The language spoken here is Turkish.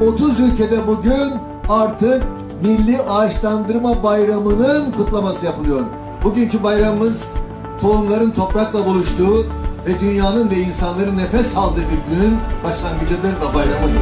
30 ülkede bugün artık Milli Ağaçlandırma Bayramı'nın kutlaması yapılıyor. Bugünkü bayramımız tohumların toprakla buluştuğu ve dünyanın ve insanların nefes aldığı bir günün başlangıcıdır ve bayramıdır.